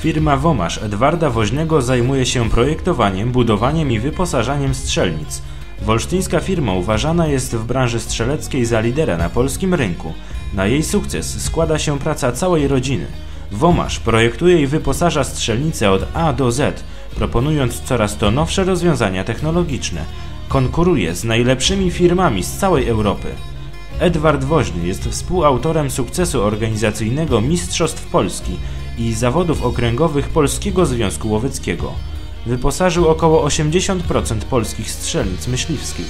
Firma Womasz Edwarda Woźnego zajmuje się projektowaniem, budowaniem i wyposażaniem strzelnic. Wolsztyńska firma uważana jest w branży strzeleckiej za lidera na polskim rynku. Na jej sukces składa się praca całej rodziny. Womasz projektuje i wyposaża strzelnice od A do Z, proponując coraz to nowsze rozwiązania technologiczne. Konkuruje z najlepszymi firmami z całej Europy. Edward Woźny jest współautorem sukcesu organizacyjnego Mistrzostw Polski i zawodów okręgowych Polskiego Związku Łowieckiego. Wyposażył około 80% polskich strzelnic myśliwskich,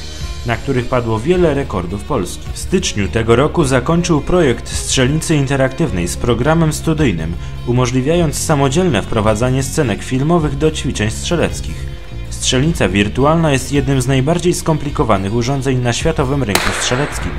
na których padło wiele rekordów Polski. W styczniu tego roku zakończył projekt strzelnicy interaktywnej z programem studyjnym, umożliwiając samodzielne wprowadzanie scenek filmowych do ćwiczeń strzeleckich. Strzelnica wirtualna jest jednym z najbardziej skomplikowanych urządzeń na światowym rynku strzeleckim.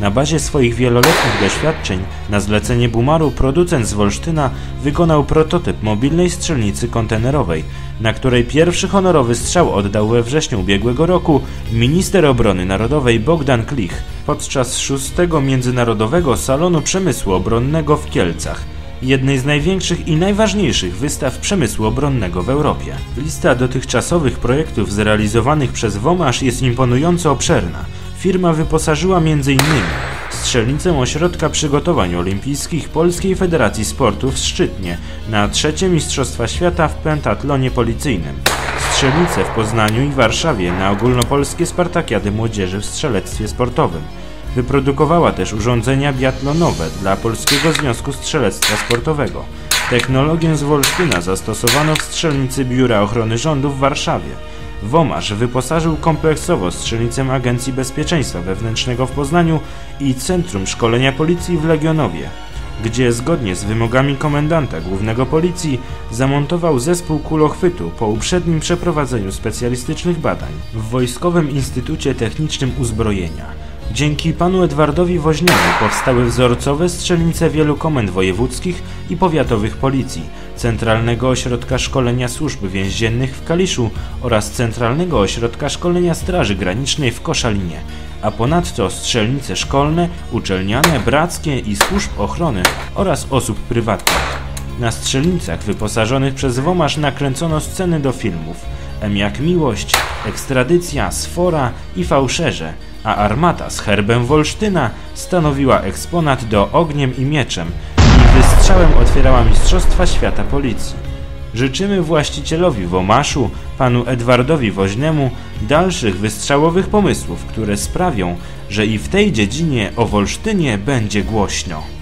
Na bazie swoich wieloletnich doświadczeń, na zlecenie Bumaru, producent z Wolsztyna wykonał prototyp mobilnej strzelnicy kontenerowej, na której pierwszy honorowy strzał oddał we wrześniu ubiegłego roku minister obrony narodowej Bogdan Klich podczas szóstego Międzynarodowego Salonu Przemysłu Obronnego w Kielcach jednej z największych i najważniejszych wystaw przemysłu obronnego w Europie. Lista dotychczasowych projektów zrealizowanych przez WOMASZ jest imponująco obszerna. Firma wyposażyła m.in. strzelnicę Ośrodka Przygotowań Olimpijskich Polskiej Federacji Sportu w Szczytnie na trzecie Mistrzostwa Świata w pentatlonie policyjnym, strzelnicę w Poznaniu i Warszawie na ogólnopolskie Spartakiady Młodzieży w strzelectwie sportowym. Wyprodukowała też urządzenia biatlonowe dla Polskiego Związku Strzelectwa Sportowego. Technologię z Wolsztyna zastosowano w strzelnicy Biura Ochrony Rządu w Warszawie. WOMASZ wyposażył kompleksowo strzelnicę Agencji Bezpieczeństwa Wewnętrznego w Poznaniu i Centrum Szkolenia Policji w Legionowie, gdzie zgodnie z wymogami komendanta głównego policji zamontował zespół kulochwytu po uprzednim przeprowadzeniu specjalistycznych badań w Wojskowym Instytucie Technicznym Uzbrojenia. Dzięki panu Edwardowi Woźniemu powstały wzorcowe strzelnice wielu komend wojewódzkich i powiatowych policji, Centralnego Ośrodka Szkolenia Służb Więziennych w Kaliszu oraz Centralnego Ośrodka Szkolenia Straży Granicznej w Koszalinie, a ponadto strzelnice szkolne, uczelniane, brackie i służb ochrony oraz osób prywatnych. Na strzelnicach wyposażonych przez WOMASZ nakręcono sceny do filmów M jak Miłość, Ekstradycja, Sfora i Fałszerze, a armata z herbem Wolsztyna stanowiła eksponat do Ogniem i Mieczem i wystrzałem otwierała Mistrzostwa Świata Policji. Życzymy właścicielowi Womaszu, panu Edwardowi Woźnemu, dalszych wystrzałowych pomysłów, które sprawią, że i w tej dziedzinie o Wolsztynie będzie głośno.